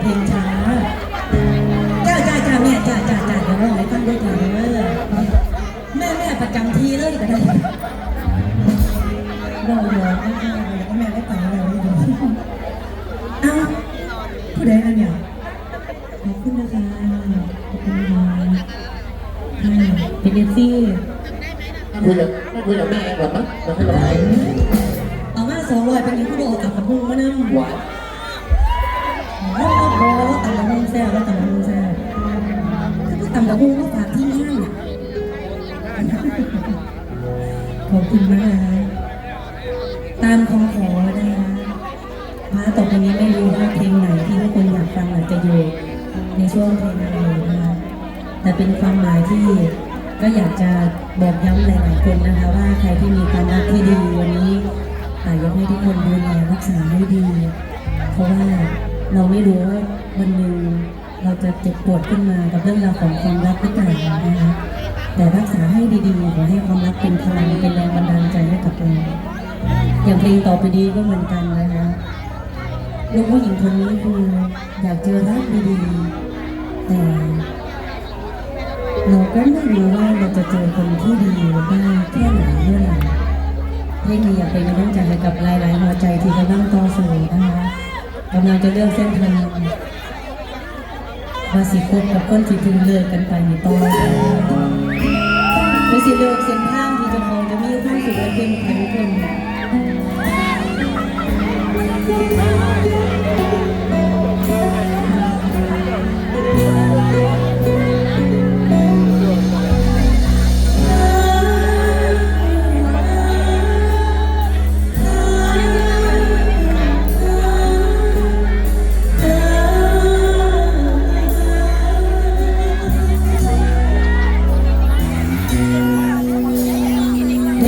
เพลงช้าจ้าจ้าจ้าแม่จ้าจ้าจ้าเดี๋ยวร้องให้ฟังด้วยจ้าเด้อแม่แม่ประจำทีเลยก็ได้เราเดี๋ยวอ้าวๆแล้วก็แม่ได้ไปแล้วนี่ดูเอ้าผู้ใดกันเนี่ยขอบคุณนะคะขอบคุณค่ะอ่าเป็นเอฟซีคุยกับไม่คุยกับแม่ก่อนมั้งแล้วให้เราไปเอามาสองร้อยเป็นยังผู้บอกกับกระพุ้งมานั่ง หวานโอ้โหตำกระพุ้งแซ่บแล้วตำกระพุ้งแซ่บคือตำกระพุ้งก็ฝากที่ห้างขอบคุณมากนะคะตามคำขอนะคะมาต่อไปนี้ไม่รู้ว่าเพลงไหนที่ทุกคนอยากฟังอาจจะอยู่ในช่วงเพลงอะไรนะคะแต่เป็นความหมายที่ก็อยากจะบอกย้ำหลายๆคนนะคะว่าใครที่มีความรักที่ดีวันนี้อ่าอยากให้ทุกคนดูแลรักษาให้ดี เพราะว่า เราไม่รู้ว่าวันหนึ่งเราจะเจ็บปวดขึ้นมากับเรื่องราวของความรักหรือเปล่านะคะแต่รักษาให้ดีๆขอให้ความรักเป็นพลังเป็นแรงบันดาลใจให้กับเราอย่างเพลงต่อไปดีก็เหมือนกันนะคะลูกผู้หญิงคนนี้คืออยากเจอรักดีๆแต่เราก็ไม่รู้ว่าเราจะเจอคนที่ดีได้แค่ไหนเมื่อไหร่เพลงนี้อยากเป็นกำลังใจให้กับหลายๆหัวใจที่กำลังต่อสู้นะคะ กำลังจะเลือกเส้นทางมาสิคบกับคนสิถึงเลิกกันไปในตอนไม่สิเลือกเส้นทางที่จะมองจะมีความสุขและเป็นใครทุกคน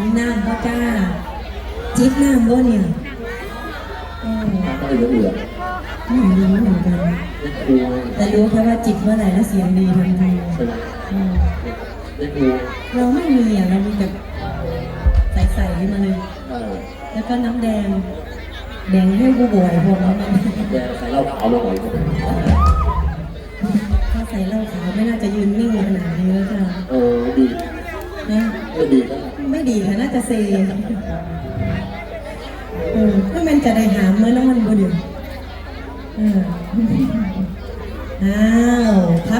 กินน้ำก็จ้า จิบน้ำก็เนี่ยเออทำได้เหลือไม่รู้เหมือนกัน ไม่ครูไงแต่รู้แค่ว่าจิบเมื่อไหร่แล้วเสียงดีทันทีใช่ไหมเออไม่ครูเราไม่มีอะเรามีแบบใสๆมาเลยเออแล้วก็น้ำแดง แดงให้ผู้บ่อยพวกนั้นแกใส่เหล้าขาวมาหน่อยถ้าใส่เหล้าขาวไม่น่าจะยืนนิ่งขนาดนี้แล้วค่ะเออดีนะไม่ดีนะไม่ดีค่ะน่าจะเซเออเพื่อมันจะได้หามเมื่อนอนบ่เดียวเอออ่า